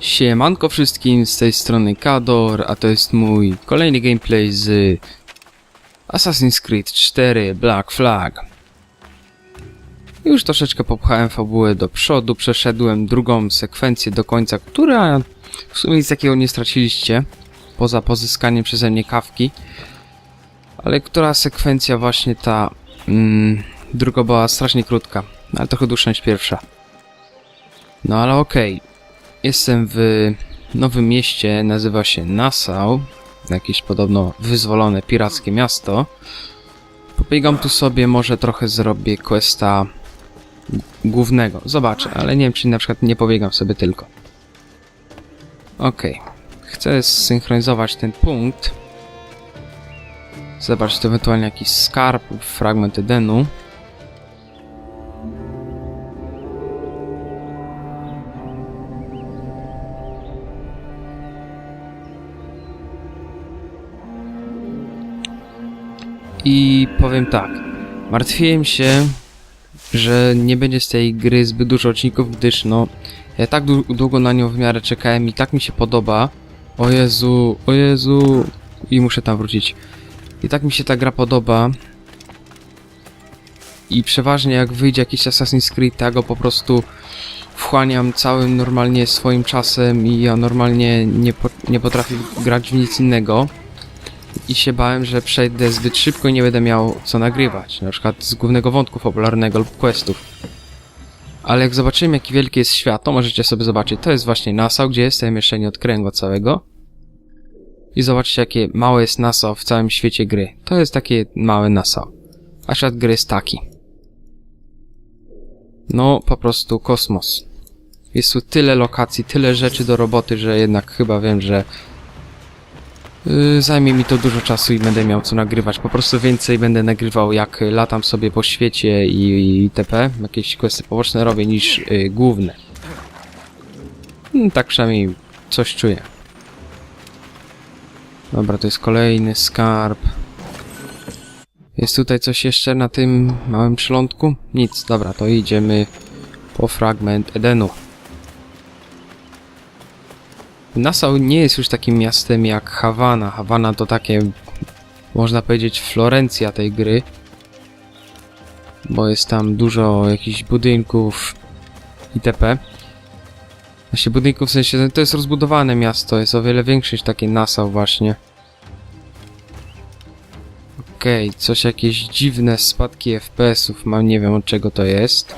Siemanko wszystkim, z tej strony Kador, a to jest mój kolejny gameplay z Assassin's Creed 4 Black Flag. Już troszeczkę popchałem fabułę do przodu, przeszedłem drugą sekwencję do końca, która w sumie nic takiego nie straciliście, poza pozyskaniem przeze mnie kawki, ale która sekwencja właśnie ta mm, druga była strasznie krótka, ale trochę dłuższa niż pierwsza. No ale okej. Jestem w nowym mieście, nazywa się Nassau. Jakieś podobno wyzwolone pirackie miasto. Pobiegam tu sobie, może trochę zrobię questa głównego. Zobaczę, ale nie wiem, czy na przykład nie pobiegam sobie tylko. Okej. Chcę zsynchronizować ten punkt. Zobaczyć tu ewentualnie jakiś skarb, fragment Edenu. I powiem tak. Martwiłem się, że nie będzie z tej gry zbyt dużo odcinków, gdyż no. Ja tak dłu- długo na nią w miarę czekałem i tak mi się podoba. O Jezu, o Jezu. I muszę tam wrócić. I tak mi się ta gra podoba. I przeważnie jak wyjdzie jakiś Assassin's Creed, ja go po prostu wchłaniam całym normalnie swoim czasem i ja normalnie nie, po, nie potrafię grać w nic innego i się bałem, że przejdę zbyt szybko i nie będę miał co nagrywać, na przykład z głównego wątku fabularnego lub questów. Ale jak zobaczymy jaki wielki jest świat, to możecie sobie zobaczyć. To jest właśnie Nassau, gdzie jestem, jeszcze nie go całego. I zobaczcie jakie małe jest Nassau w całym świecie gry. To jest takie małe Nassau. A świat gry jest taki. No, po prostu kosmos. Jest tu tyle lokacji, tyle rzeczy do roboty, że jednak chyba wiem, że Zajmie mi to dużo czasu i będę miał co nagrywać. Po prostu więcej będę nagrywał jak latam sobie po świecie i, i itp. Jakieś questy poboczne robię niż yy, główne. Mm, tak przynajmniej coś czuję. Dobra, to jest kolejny skarb. Jest tutaj coś jeszcze na tym małym przylądku? Nic, dobra, to idziemy po fragment Edenu. Nassau nie jest już takim miastem jak Hawana. Hawana to takie, można powiedzieć, Florencja tej gry. Bo jest tam dużo jakichś budynków itp. Właśnie budynków w sensie, to jest rozbudowane miasto, jest o wiele większe niż takie Nassau właśnie. Okej, coś jakieś dziwne spadki FPS-ów mam, nie wiem od czego to jest.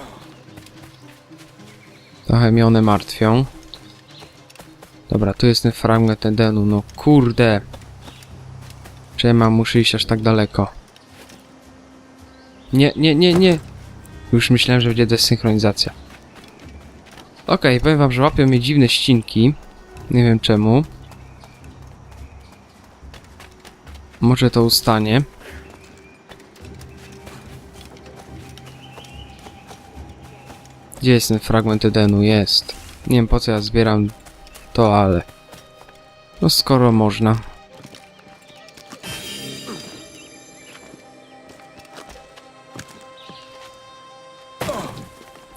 Trochę mnie one martwią. Dobra, tu jest ten fragment Edenu, no kurde. Czy ja mam muszę iść aż tak daleko? Nie, nie, nie, nie. Już myślałem, że będzie desynchronizacja. Okej, powiem wam, że łapią mnie dziwne ścinki. Nie wiem czemu. Może to ustanie. Gdzie jest ten fragment Edenu? Jest. Nie wiem po co ja zbieram to ale. No skoro można.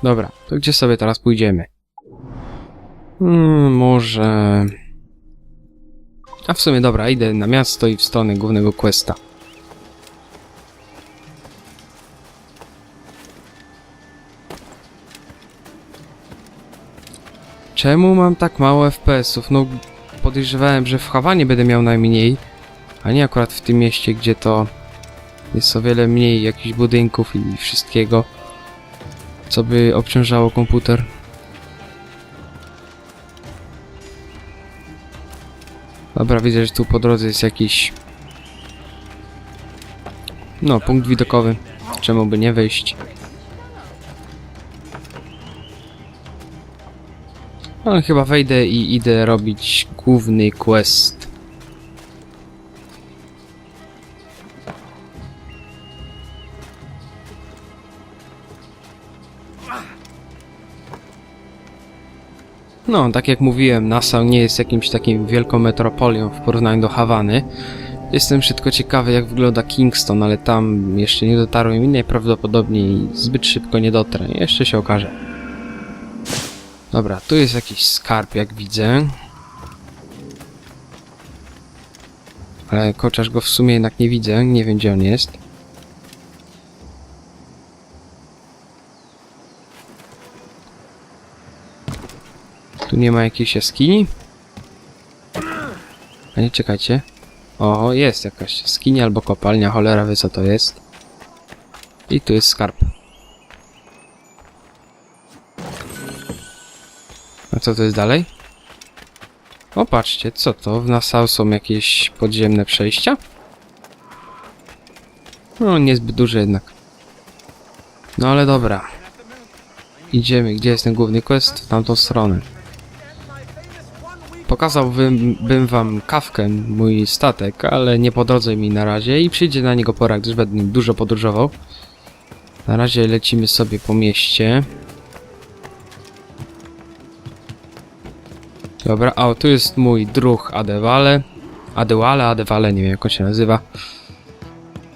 Dobra, to gdzie sobie teraz pójdziemy? Hmm, może... A w sumie dobra, idę na miasto i w stronę głównego questa. Czemu mam tak mało FPS-ów? No, podejrzewałem, że w Hawanie będę miał najmniej, a nie akurat w tym mieście, gdzie to jest o wiele mniej jakichś budynków i wszystkiego, co by obciążało komputer. Dobra, widzę, że tu po drodze jest jakiś... No, punkt widokowy. Czemu by nie wejść? Ale chyba wejdę i idę robić główny quest. No, tak jak mówiłem, Nassau nie jest jakimś takim wielką metropolią w porównaniu do Hawany. Jestem szybko ciekawy, jak wygląda Kingston, ale tam jeszcze nie dotarłem i najprawdopodobniej zbyt szybko nie dotrę. Jeszcze się okaże. Dobra, tu jest jakiś skarb, jak widzę. Ale chociaż go w sumie jednak nie widzę, nie wiem gdzie on jest. Tu nie ma jakiejś jaskini? A nie, czekajcie. O, jest jakaś jaskinia albo kopalnia, cholera wie co to jest. I tu jest skarb. Co to jest dalej? O, patrzcie, co to? W Nassau są jakieś podziemne przejścia? No, niezbyt duże jednak. No ale dobra. Idziemy, gdzie jest ten główny quest? W tamtą stronę. Pokazałbym bym wam kawkę, mój statek, ale nie po drodze mi na razie i przyjdzie na niego pora, gdyż będę dużo podróżował. Na razie lecimy sobie po mieście. Dobra, a o, tu jest mój druh Adewale. Adewale, Adewale, nie wiem jak on się nazywa.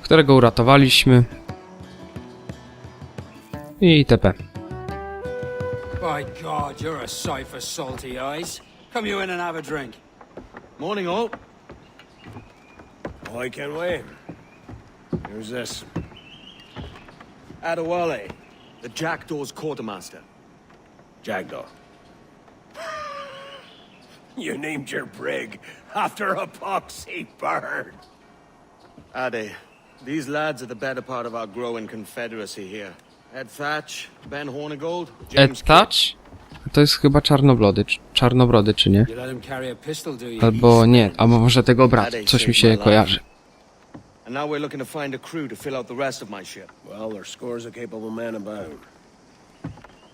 Którego uratowaliśmy. I TP. By God, you're a sight for salty eyes. Come you in and have a drink. Morning, all. I can wait. Who's this? Adewale, the Jackdaw's quartermaster. Jackdaw. You named your brig after a poxy bird. Ade, these lads are the better part of our growing confederacy here. Ed Thatch, Ben Hornigold, James Ed Touch? To jest chyba czarnobrody, czarnobrody, czy nie? Albo nie, a może tego brata, coś mi się kojarzy. And now we're looking to find a crew to fill out the rest of my ship. Well, there's scores of capable men about.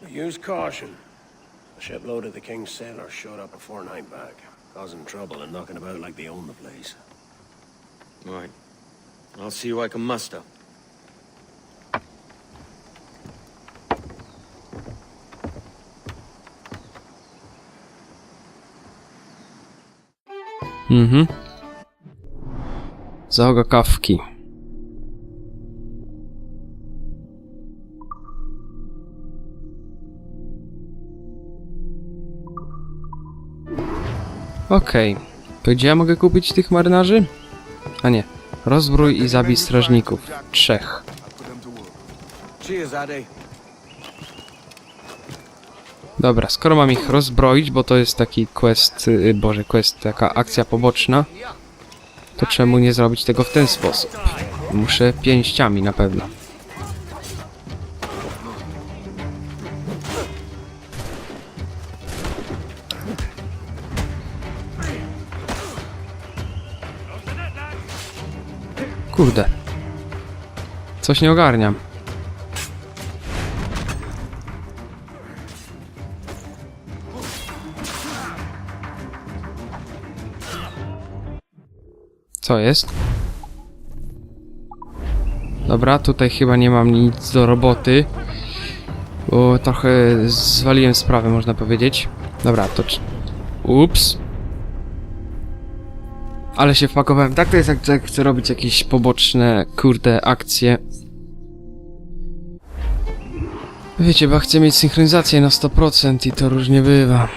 But use caution. The shipload of the King's sailors showed up a fortnight back, causing trouble and knocking about like they own the place. Right. I'll see who I can muster. Mhm. Załoga kawki. Okej. To gdzie ja mogę kupić tych marynarzy? A nie. Rozbrój i zabij strażników. Trzech. Dobra, skoro mam ich rozbroić, bo to jest taki quest, y, boże, quest, taka akcja poboczna, to czemu nie zrobić tego w ten sposób? Muszę pięściami na pewno. Kurde. Coś nie ogarniam. Co jest? Dobra, tutaj chyba nie mam nic do roboty. Bo trochę zwaliłem sprawę, można powiedzieć. Dobra, to... Ups. Ale się wpakowałem. Tak to jest, jak, jak chcę robić jakieś poboczne, kurde, akcje. Wiecie, bo chcę mieć synchronizację na 100% i to różnie bywa.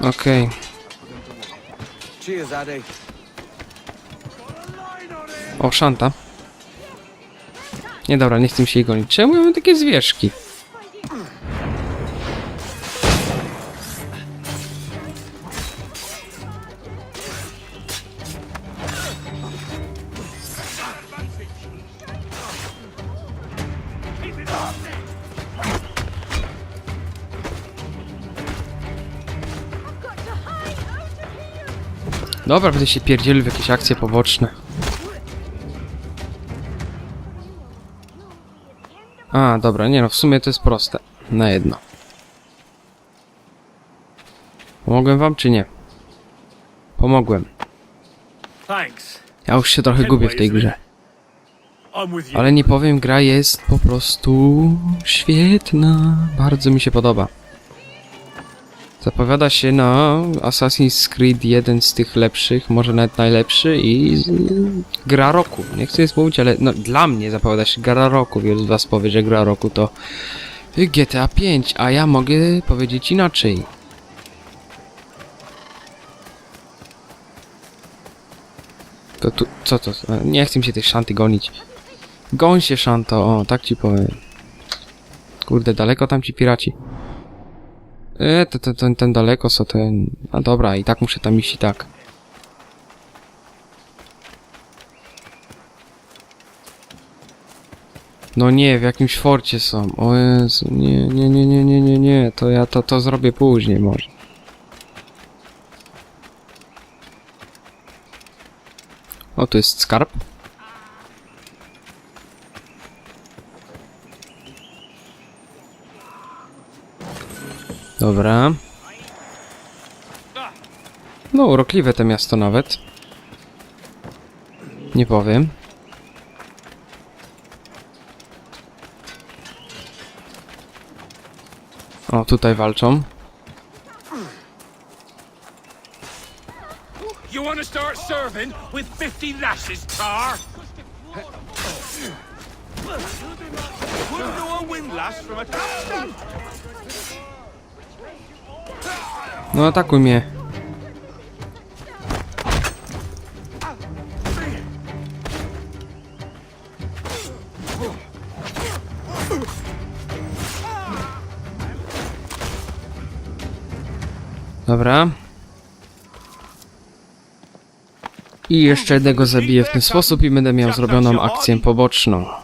Okej. Ade. O, szanta. Nie dobra, nie chcę mi się jej gonić. Czemu ja mam takie zwierzki? Dobra, będę się pierdzielił w jakieś akcje poboczne. A, dobra, nie no, w sumie to jest proste. Na jedno. Pomogłem wam, czy nie? Pomogłem. Ja już się trochę gubię w tej grze. Ale nie powiem, gra jest po prostu świetna. Bardzo mi się podoba. Zapowiada się na Assassin's Creed jeden z tych lepszych, może nawet najlepszy i gra roku. Nie chcę nic mówić, ale no, dla mnie zapowiada się gra roku. Wielu z was powie, że gra roku to GTA 5, a ja mogę powiedzieć inaczej. To tu, co to? Nie chcę mi się tej szanty gonić. Goń się szanto, o, tak ci powiem. Kurde, daleko tam ci piraci. E, to, to, ten, ten daleko, co ten... A dobra, i tak muszę tam iść i tak. No nie, w jakimś forcie są. O Jezu, nie, nie, nie, nie, nie, nie, nie. To ja to, to zrobię później może. O, tu jest skarb. Dobra. No, urokliwe to miasto nawet. Nie powiem. O, tutaj walczą. Start serving with 50 lashes. No, atakuj mnie. Dobra. I jeszcze jednego zabiję w ten sposób i będę miał zrobioną akcję poboczną.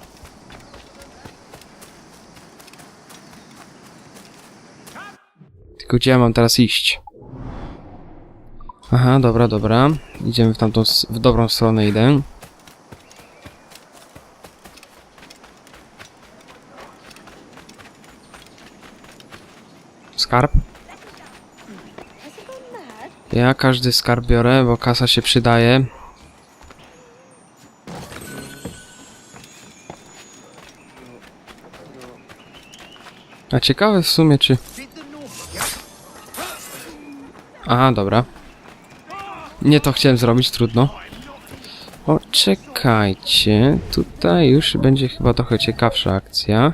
Gdzie ja mam teraz iść? Aha, dobra, dobra. Idziemy w tamtą, w dobrą stronę idę. Skarb? Ja każdy skarb biorę, bo kasa się przydaje. A ciekawe w sumie czy... Aha, dobra. Nie to chciałem zrobić, trudno. O, czekajcie. Tutaj już będzie chyba trochę ciekawsza akcja.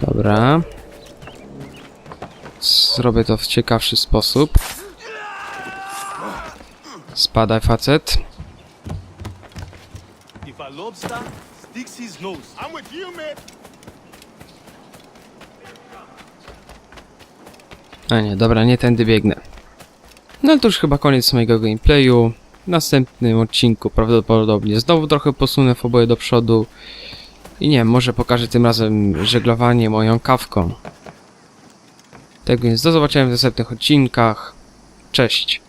Dobra. Zrobię to w ciekawszy sposób. Spadaj, facet. If lobster his nose, I'm with you, mate. A nie, dobra, nie tędy biegnę. No to już chyba koniec mojego gameplayu. W następnym odcinku prawdopodobnie znowu trochę posunę oboje do przodu. I nie może pokażę tym razem żeglowanie moją kawką. Tak więc do zobaczenia w następnych odcinkach. Cześć.